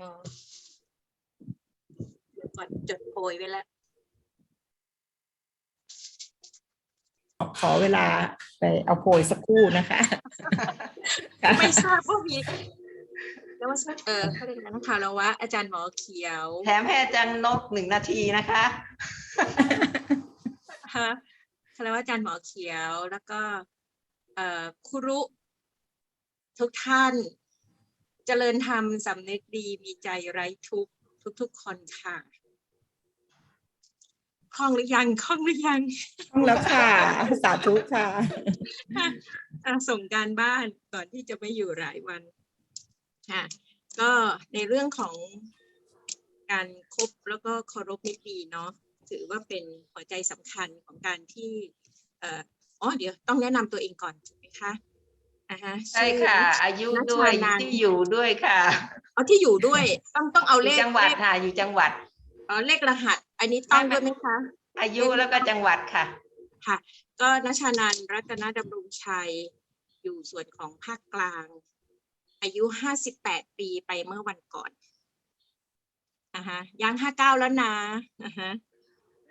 อ๋อเดี๋ยวก่อนจดโพยไว้แล้ว ขอเวลาไปเอาโพยสักครู่นะคะ ไม่ทราบว่ามีแล้วว่าเออเขาเรียกอะไรนะคารวะอาจารย์หมอเขียว แถมให้อาจารย์นกหนึ่งนาทีนะคะฮะคารวะอาจารย์หมอเขียวแล้วก็ เอ่อครูรุ ทุกท่าน เจริญธรรมสำนึกดีมีใจไร้ทุกข์ทุก ๆ คนค่ะคล่องหรือยังคล่องหรือยังต้องแล้วค่ะ สาธุค่ะอะส่งการบ้านก่อนที่จะไม่อยู่หลายวันค่ะ ก็ในเรื่องของการคบแล้วก็เคารพมิตรดีเนาะถือว่าเป็นหัวใจสำคัญของการที่เอ่ออ๋อเดี๋ยวต้องแนะนำตัวเองก่อนถูกไหมคะ อ่าฮะใช่ค่ะ อายุนัชด้วยนันที่อยู่ด้วยค่ะเอาที่อยู่ด้วยต้องต้องเอาอเลยู่ขจังหวัดเลขค่ะ อยู่จังหวัดเอ๋อเลขรหัส อันนี้ต้องไม่ด้วยไหมคะ อายุแล้วก็จังหวัดค่ะ ค่ะ ก็นชานันท์รัตนดำรงชัย อยู่ส่วนของภาคกลาง อายุห้าสิบแปดปีไปเมื่อวันก่อนอ่าฮะย่างห้าเก้าแล้วนะอ่าฮะ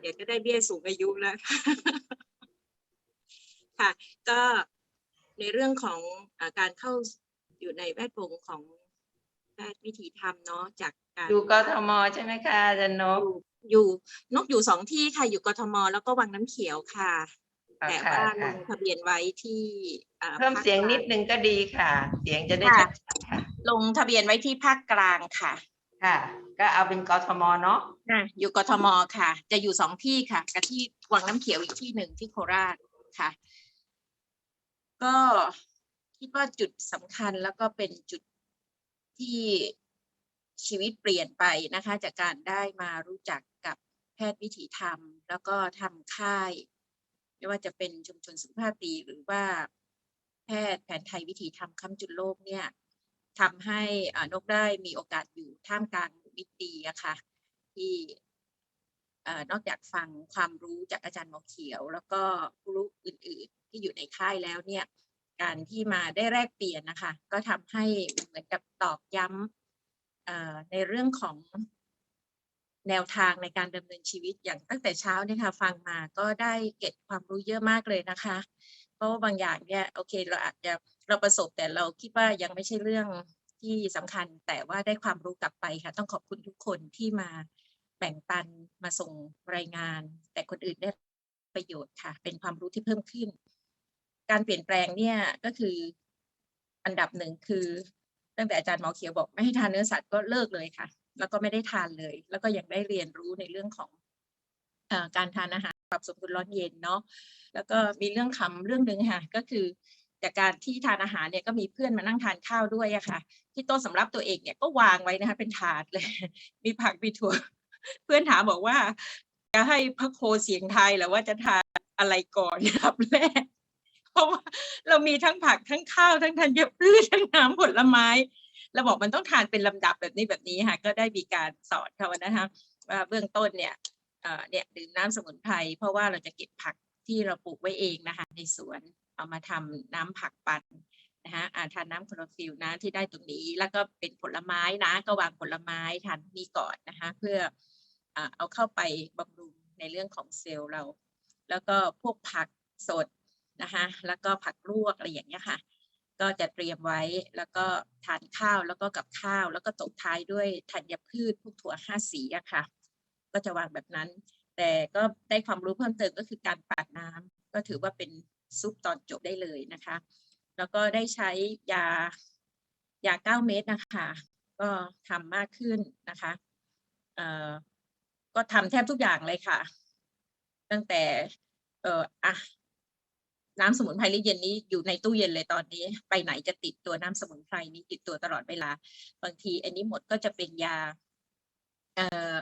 เดี๋ยวจะได้เบี้ยสูงอายุแล้วค่ะ ก็ ในเรื่องของอาการเข้าอยู่ในแวดวงของแพทย์วิถีธรรมเนาะจากการอยู่กทมใช่ไหมคะอาจารย์นกอยู่นกอยู่สองที่ค่ะ อยู่กทมแล้วก็วังน้ำเขียวค่ะอ่าแต่ค่ะว่าลค่ะงทะเบียนไว้ที่อ่าเพิ่มภาคเสียงกลานิดนึงก็ดีค่ะ เสียงจะได้ค่ะชัดค่ะ ลงทะเบียนไว้ที่ภาคกลางค่ะ ค่ะ ก็เอาเป็นกทมเนาะอะอยู่กทมค่ะ จะอยู่สองที่ค่ะกับที่วังน้ำเขียวอีกที่หนึ่งที่โคราชค่ะ ก็คิดว่าจุดสำคัญแล้วก็เป็นจุดที่ชีวิตเปลี่ยนไปนะคะ จากการได้มารู้จักกับแพทย์วิถีธรรม แล้วก็ทำค่าย ไม่ว่าจะเป็นชุมชนสุขภาพดีหรือว่าแพทย์แผนไทยวิถีธรรมค้ำจุดโลกเนี่ยทำให้นกได้มีโอกาสอยู่ท่ามกลางมิตรดีอะค่ะที่ นอกจากฟังความรู้จากอาจารย์หมอเขียว แล้วก็ผู้รู้อื่น ๆ ที่อยู่ในค่ายแล้วเนี่ยการที่มาได้แลกเปลี่ยนนะคะ ก็ทำให้เหมือนกับตอกย้ำเอ่อในเรื่องของแนวทางในการดำเนินชีวิตอย่างตั้งแต่เช้าเนี่ยค่ะฟังมาก็ได้เก็บความรู้เยอะมากเลยนะคะ เพราะว่าบางอย่างเนี่ยโอเคเราอาจจะเราประสบแต่เราคิดว่ายังไม่ใช่เรื่องที่สำคัญแต่ว่าได้ความรู้กลับไปค่ะ ต้องขอบคุณทุกคนที่มา แบ่งปันมาส่งรายงาน แต่คนอื่นได้ประโยชน์ค่ะ เป็นความรู้ที่เพิ่มขึ้น การเปลี่ยนแปลงเนี่ยก็คืออันดับหนึ่งคือตั้งแต่อาจารย์หมอเขียวบอกไม่ให้ทานเนื้อสัตว์ก็เลิกเลยค่ะ แล้วก็ไม่ได้ทานเลย แล้วก็ยังได้เรียนรู้ในเรื่องของเอ่อการทานอาหารปรับสมดุลร้อนเย็นเนาะแล้วก็มีเรื่องคำเรื่องหนึ่งค่ะ ก็คือจากการที่ทานอาหารเนี่ยก็มีเพื่อนมานั่งทานข้าวด้วยอะค่ะ ที่โต๊ะสำรับตัวเองเนี่ยก็วางไว้นะคะเป็นถาดเลย มีผักมีถั่ว เพื่อนถามบอกว่า จะให้พระโคเสียงไทยหรือว่าจะทานอะไรก่อนครับแรกเพราะว่าเรามีทั้งผักทั้งข้าวทั้งธัญพืชทั้งน้ำผลไม้เราบอกมันต้องทานเป็นลำดับแบบนี้แบบนี้ค่ะ ก็ได้มีการสอนเขานะคะว่าเบื้องต้นเนี่ยเอ่อเนี่ยดื่มน้ำสมุนไพรเพราะว่าเราจะเก็บผักที่เราปลูกไว้เองนะคะ ในสวนเอามาทำน้ำผักปั่นนะคะอ่าทานน้ำคลอโรฟิลนะที่ได้ตรงนี้ แล้วก็เป็นผลไม้นะก็วางผลไม้ทานนี้ก่อนนะคะ เพื่อ เอาเข้าไปบำรุงในเรื่องของเซลล์เรา แล้วก็พวกผักสดนะคะแล้วก็ผักลวกอะไรอย่างเงี้ยค่ะ ก็จะเตรียมไว้แล้วก็ทานข้าวแล้วก็กับข้าว แล้วก็ตกท้ายด้วยธัญพืชพวกถั่วห้าสีอะค่ะ ก็จะวางแบบนั้น แต่ก็ได้ความรู้เพิ่มเติมก็คือการปาดน้ำก็ถือว่าเป็นซุปตอนจบได้เลยนะคะ แล้วก็ได้ใช้ยายาเก้าเม็ดนะคะ ก็ทำมากขึ้นนะคะเอ่อ ก็ทำแทบทุกอย่างเลยค่ะ ตั้งแต่ เอ่ออะน้ำสมุนไพรลิเย็นนี้อยู่ในตู้เย็นเลยตอนนี้ ไปไหนจะติดตัวน้ำสมุนไพรนี้ติดตัวตลอดเวลา บางทีอันนี้หมดก็จะเป็นยา เอ่อ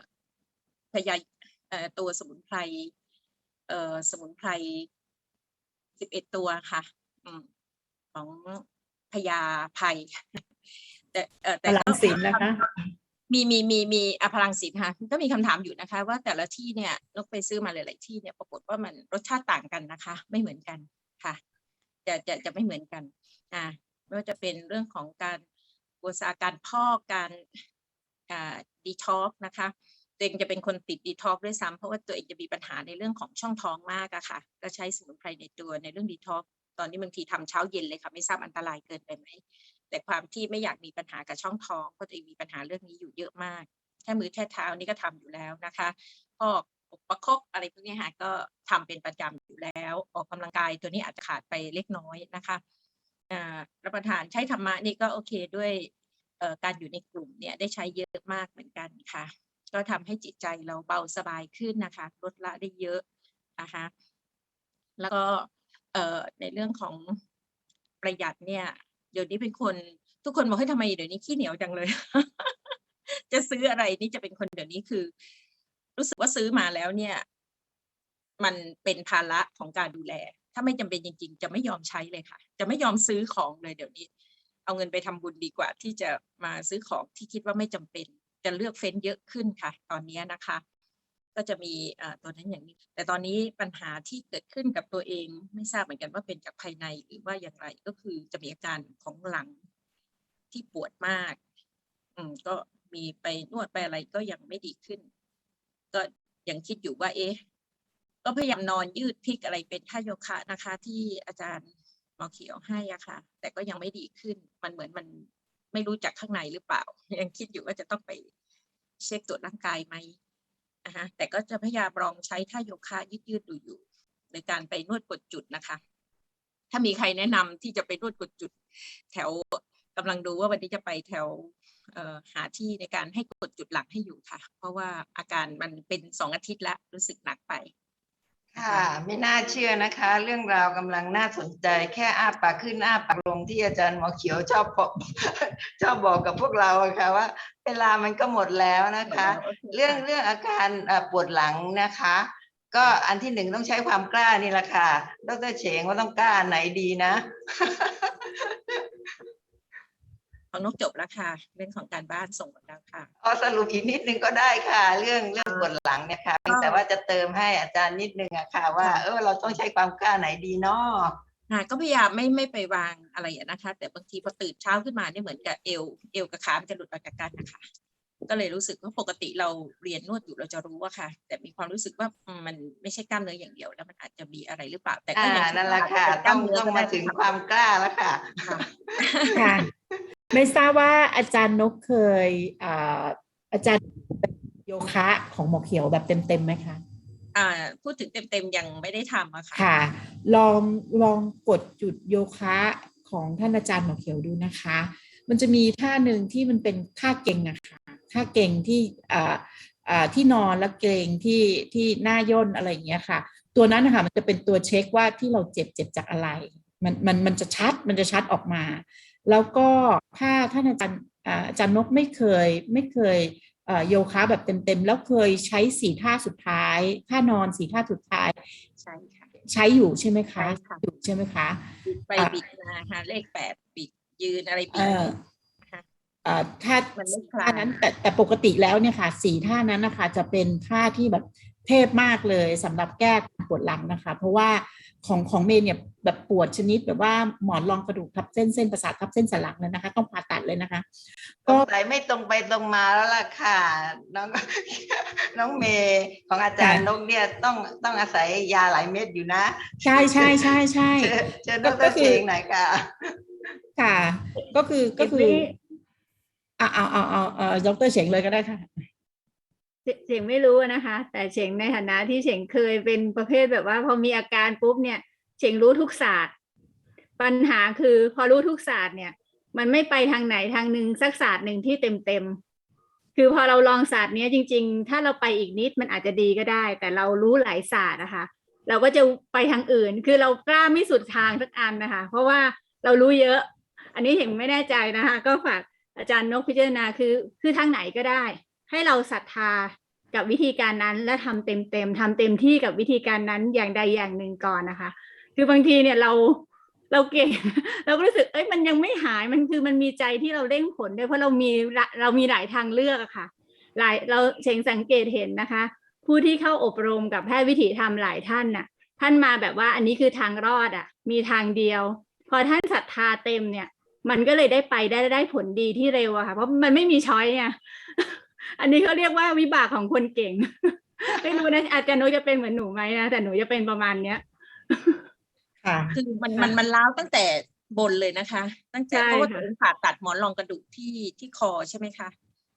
พยาเอ่อตัวสมุนไพรเอ่อสมุนไพรสิบเอ็ดตัวค่ะอืมของพยาภัย แต่เอ่อแต่ลังศิลป์นะคะ มีมีมีมีอพลังศิลป์ค่ะก็มีคำถามอยู่นะคะ ว่าแต่ละที่เนี่ยนกไปซื้อมาหลาย ๆ ที่เนี่ยปรากฏว่ามันรสชาติต่างกันนะคะ ไม่เหมือนกันค่ะ จะจะจะไม่เหมือนกันอ่าไม่ว่าจะเป็นเรื่องของการอุตสาหการพอกการอ่าดีท็อกนะคะตัวเองจะเป็นคนติดดีท็อกด้วยซ้ำเพราะว่าตัวเองจะมีปัญหาในเรื่องของช่องท้องมากอะค่ะ ก็ใช้สมุนไพรในตัวในเรื่องดีท็อกตอนนี้บางทีทำเช้าเย็นเลยค่ะ ไม่ทราบอันตรายเกินไปไหม แต่ความที่ไม่อยากมีปัญหากับช่องท้องเพราะตัวเองมีปัญหาเรื่องนี้อยู่เยอะมาก แค่มือแค่เท้านี่ก็ทำอยู่แล้วนะคะพอกอกประคบอะไรพวกนี้ค่ะก็ทำเป็นประจำอยู่แล้ว ออกกำลังกายตัวนี้อาจจะขาดไปเล็กน้อยนะคะอ่ารับประทานใช้ธรรมะนี่ก็โอเคด้วยเอ่อการอยู่ในกลุ่มเนี่ยได้ใช้เยอะมากเหมือนกันค่ะ ก็ทำให้จิตใจเราเบาสบายขึ้นนะคะ ลดละได้เยอะนะคะแล้วก็เอ่อในเรื่องของประหยัดเนี่ย เดี๋ยวนี้เป็นคนทุกคนบอกให้ทำไมเดี๋ยวนี้ขี้เหนียวจังเลย จะซื้ออะไรนี่จะเป็นคนเดี๋ยวนี้คือ รู้สึกว่าซื้อมาแล้วเนี่ย มันเป็นภาระของการดูแล ถ้าไม่จำเป็นจริง ๆ จะไม่ยอมใช้เลยค่ะ จะไม่ยอมซื้อของเลยเดี๋ยวนี้ เอาเงินไปทำบุญดีกว่า ที่จะมาซื้อของที่คิดว่าไม่จำเป็น จะเลือกเฟ้นเยอะขึ้นค่ะ ตอนนี้นะคะ ก็จะมีตัวนั้นอย่างนี้ แต่ตอนนี้ปัญหาที่เกิดขึ้นกับตัวเองไม่ทราบเหมือนกันว่าเป็นจากภายในหรือว่าอย่างไรก็คือจะมีอาการของหลังที่ปวดมาก อืมก็มีไปนวดไปอะไรก็ยังไม่ดีขึ้น ก็ยังคิดอยู่ว่า เอ๊ะก็พยายามนอนยืดพลิกอะไรเป็นท่าโยคะนะคะ ที่อาจารย์หมอเขียวให้อะค่ะ แต่ก็ยังไม่ดีขึ้น มันเหมือนมันไม่รู้จักข้างในหรือเปล่า ยังคิดอยู่ว่าจะต้องไปเช็คตรวจร่างกายไหม นะคะแต่ก็จะพยายามลองใช้ท่าโยคะยืดยืดดูอยู่ในการไปนวดกดจุดนะคะ ถ้ามีใครแนะนำที่จะไปนวดกดจุด แถวกำลังดูว่าวันนี้จะไปแถวหาที่ในการให้กดจุดหลังให้อยู่ค่ะ เพราะว่าอาการมันเป็นสองอาทิตย์แล้วรู้สึกหนักไป ค่ะไม่น่าเชื่อนะคะ เรื่องราวกำลังน่าสนใจ แค่อ้าปากขึ้นอ้าปากลงที่อาจารย์หมอเขียวชอบบอกชอบบอกกับพวกเราอะค่ะว่า เวลามันก็หมดแล้วนะคะ เรื่องเรื่องอาการเอ่อปวดหลังนะคะ ก็อันที่หนึ่งต้องใช้ความกล้านี่แหละค่ะดรเฉงว่าต้องกล้าอันไหนดีนะ ของนกจบแล้วค่ะ เรื่องของการบ้านส่งหมดแล้วค่ะเอาสรุปอีกนิดนึงก็ได้ค่ะ เรื่องเรื่องปวดหลังเนี่ยค่ะเพียงแต่ว่าจะเติมให้อาจารย์นิดนึงอะค่ะ ว่าค่ะเออเราต้องใช้ความกล้าไหนดีเนาะค่ะก็พยายามไม่ไม่ไปวางอะไรอะนะคะ แต่บางทีพอตื่นเช้าขึ้นมาเนี่ยเหมือนกับเอวเอวกับขามันจะหลุดออกจากกันนะคะก็เลยรู้สึกว่าปกติเราเรียนนวดอยู่เราจะรู้ว่าค่ะ แต่มีความรู้สึกว่าอืมมันไม่ใช่กล้ามเนื้ออย่างเดียวแล้วมันอาจจะมีอะไรหรือเปล่า แต่ก็อ่ายังดนั่นแหละว่าค่ะเป็นกต้ล้องเนื้ต้องก็มาได้ถึงค่ะความกล้าแล้วค่ะค่ะค่ะ ไม่ทราบว่าอาจารย์นกเคยอ่าอาจารย์โยคะของหมอเขียวแบบเต็มๆไหมคะอ่าพูดถึงเต็มๆยังไม่ได้ทำอะค่ะค่ะ ลองลองกดจุดโยคะของท่านอาจารย์หมอเขียวดูนะคะ มันจะมีท่าหนึ่งที่มันเป็นท่าเก่งอะค่ะท่าเก่งที่อ่าอ่าที่นอนแล้วเกรงที่ที่หน้าย่นอะไรอย่างเงี้ยค่ะ ตัวนั้นนะคะมันจะเป็นตัวเช็คว่าที่เราเจ็บเจ็บจากอะไร มันมันมันจะชัดมันจะชัดออกมา แล้วก็ถ้าท่านอาจารย์อ่าอาจารย์นกไม่เคยไม่เคยเอ่อโยคะแบบเต็มๆ แล้วเคยใช้สี่ท่าสุดท้ายท่านอนสี่ท่าสุดท้าย ใช่ค่ะ ใช้อยู่ใช่ไหมคะใช่ค่ะอยู่ใช่ไหมคะบิดไปอะบิดมาค่ะเลขแปดบิดยืนอะไรบิเอดอเอ่อท่ามันไม่คลาท่ายนั้นแต่แต่ปกติแล้วเนี่ยค่ะสี่ท่านั้นนะคะจะเป็นท่าที่แบบเทพมากเลยสำหรับแก้ปวดหลังนะคะ เพราะว่า ของของเมย์เนี่ยแบบปวดชนิดแบบว่าหมอนรองกระดูกทับเส้นเส้นประสาททับเส้นสันหลังเลยนะคะ ต้องผ่าตัดเลยนะคะสงสัยไม่ตรงไปตรงมาแล้วล่ะค่ะ น้องน้องเมย์ของอาจารย์นกเนี่ยต้องต้องอาศัยยาหลายเม็ดอยู่นะ ใช่ใช่ใช่ใช่เชิญเชิญดก็รคืเชองหน่อยค่ะ ค่ะ ก็คือก็คือเอาเอาเอาเอาเอาดรเฉงเลยก็ได้ค่ะ เฉเฉงไม่รู้นะคะ แต่เฉงในฐานะที่เฉงเคยเป็นประเภทแบบว่าพอมีอาการปุ๊บเนี่ยเฉงรู้ทุกศาสตร์ ปัญหาคือพอรู้ทุกศาสตร์เนี่ย มันไม่ไปทางไหนทางหนึ่งสักศาสตร์หนึ่งที่เต็มเต็มๆคือพอเราลองศาสตร์เนี้ยจริง ๆ ถ้าเราไปอีกนิดมันอาจจะดีก็ได้ แต่เรารู้หลายศาสตร์นะคะเราก็จะไปทางอื่น คือเรากล้าไม่สุดทางสักอันนะคะ เพราะว่าเรารู้เยอะ อันนี้เห็นไม่แน่ใจนะคะ ก็ฝากอาจารย์นกพิจารณาคือคือทางไหนก็ได้ ให้เราศรัทธากับวิธีการนั้นและทำเต็มเต็มทำเต็มที่กับวิธีการนั้นอย่างใดอย่างหนึ่งก่อนนะคะ คือบางทีเนี่ยเราเราเก่งเราก็รู้สึกเอ้ยมันยังไม่หายมันคือมันมีใจที่เราเร่งผลด้วยเพราะเรามีละเรามีหลายทางเลือกอะค่ะ หลายเราเชงสังเกตเห็นนะคะ ผู้ที่เข้าอบรมกับแพทย์วิถีธรรมหลายท่านน่ะ ท่านมาแบบว่าอันนี้คือทางรอดอะมีทางเดียว พอท่านศรัทธาเต็มเนี่ย มันก็เลยได้ไปได้ได้ผลดีที่เร็วอะค่ะ เพราะมันไม่มีช้อยเนี่ย อันนี้เขาเรียกว่าวิบากของคนเก่ง ไม่รู้นะอาจารย์นุจะเป็นเหมือนหนูไหมนะแต่หนูจะเป็นประมาณเนี้ยค่ะคือมันค่ะมันมันล้าวตั้งแต่บนเลยนะคะ ตั้งแต่ใช่เพราะว่าค่ะตัวเองผ่าตัดหมอนรองกระดูกที่ที่คอใช่ไหมคะ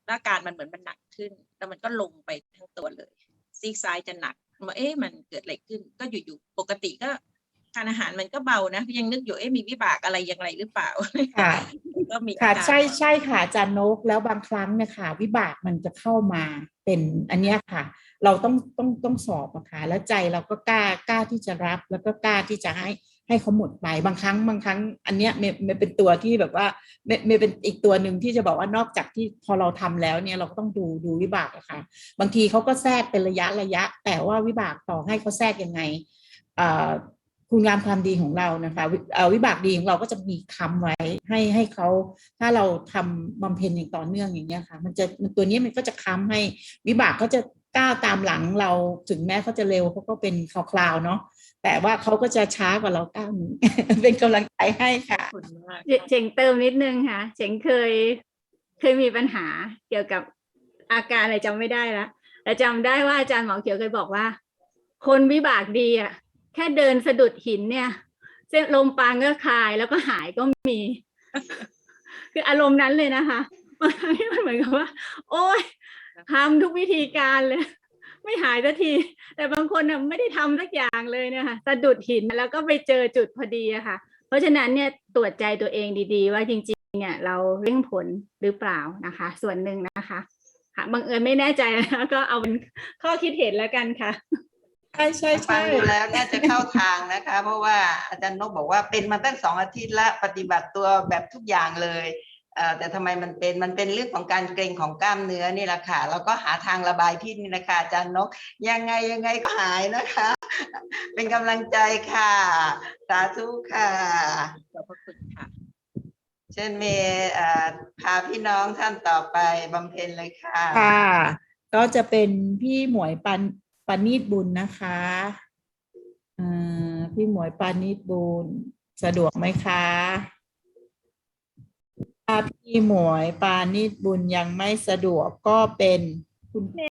แล้วอาการมันเหมือนมันหนักขึ้น แล้วมันก็ลงไปทั้งตัวเลย ซีกซ้ายจะหนักว่าเอ๊ะมันเกิดอะไรขึ้น ก็อยู่ๆปกติก็ ทานอาหารมันก็เบานะยังนึกอยู่เอ๊ะมีวิบากอะไรอย่างไรหรือเปล่าค่ะก็มีค่ะอาการใช่ใช่ค่ะอาจารย์นกแล้วบางครั้งเนี่ยค่ะ วิบากมันจะเข้ามาเป็นอันเนี้ยค่ะ เราต้องต้องต้องสอบอะค่ะแล้วใจเราก็กล้ากล้าที่จะรับ แล้วก็กล้าที่จะให้ให้เขาหมดไปบางครั้งบางครั้ง อันเนี้ยเมย์เมย์เป็นตัวที่แบบว่าเมย์เมย์เป็นอีกตัวหนึ่งที่จะบอกว่านอกจากที่พอเราทำแล้วเนี่ยเราก็ต้องดูดูวิบากอะค่ะ บางทีเขาก็แทรกเป็นระยะระยะ แต่ว่าวิบากต่อให้เขาแทรกยังไงอ่า คุณงามความดีของเรานะคะวิบากดีของเราก็จะมีคำไว้ให้ให้เขาถ้าเราทำบำเพ็ญอย่างต่อเนื่องอย่างเงี้ยค่ะมันจะมันตัวนี้มันก็จะค้ำให้วิบากเขาจะก้าวตามหลังเราถึงแม้เขาจะเร็วเขาก็เป็นคราวๆเนาะแต่ว่าเขาก็จะช้ากว่าเราก้าวหนึงเป็นกำลังใจให้ค่ะเจเจงเติมนิดนึงค่ะเจงเคยเคยมีปัญหาเกี่ยวกับอาการอะไรจำไม่ได้ละแต่จำได้ว่าอาจารย์หมอเขียวเคยบอกว่า คนวิบากดีอะ แค่เดินสะดุดหินเนี่ย เส้นลมปานก็คลายแล้วก็หายก็มี คืออารมณ์นั้นเลยนะคะมันเหมือนกับว่า โอ้ยทำทุกวิธีการเลย ไม่หายสักที แต่บางคนน่ะไม่ได้ทำสักอย่างเลยเนะคะสะดุดหินแล้วก็ไปเจอจุดพอดีอะค่ะ เพราะฉะนั้นเนี่ยตรวจใจตัวเองดีๆ ว่าจริง ๆ เนี่ย เราเร่งผลหรือเปล่านะคะ ส่วนหนึ่งนะคะค่ะบังเอิญไม่แน่ใจนะคะก็เอาเป็นข้อคิดเห็นแล้วกันค่ะ ใช่ใช่ฟัใช่งดูแล้วน่าจะเข้าทางนะคะ เพราะว่าอาจารย์นกบอกว่าเป็นมาตั้งสองอาทิตย์ละปฏิบัติตัวแบบทุกอย่างเลยเอ่อแต่ทำไมมันเป็นมันเป็นเรื่องของการเกร็งของกล้ามเนื้อนี่แหละค่ะแล้วก็หาทางระบายพิษนี่นะคะอาจารย์นก ยังไงยังไงก็หายนะคะ เป็นกำลังใจค่ะ สาธุค่ะขอบพระคุณค่ะ เชิญเมย์เอ่อพาพี่น้องท่านต่อไปบำเพ็ญเลยค่ะ ค่ะ ก็จะเป็นพี่หมวยปัน ปานีตบุญนะคะอ่าพี่หมวยปานีตบุญสะดวกไหมคะถ้าพี่หมวยปานีตบุญยังไม่สะดวกก็เป็นคุณ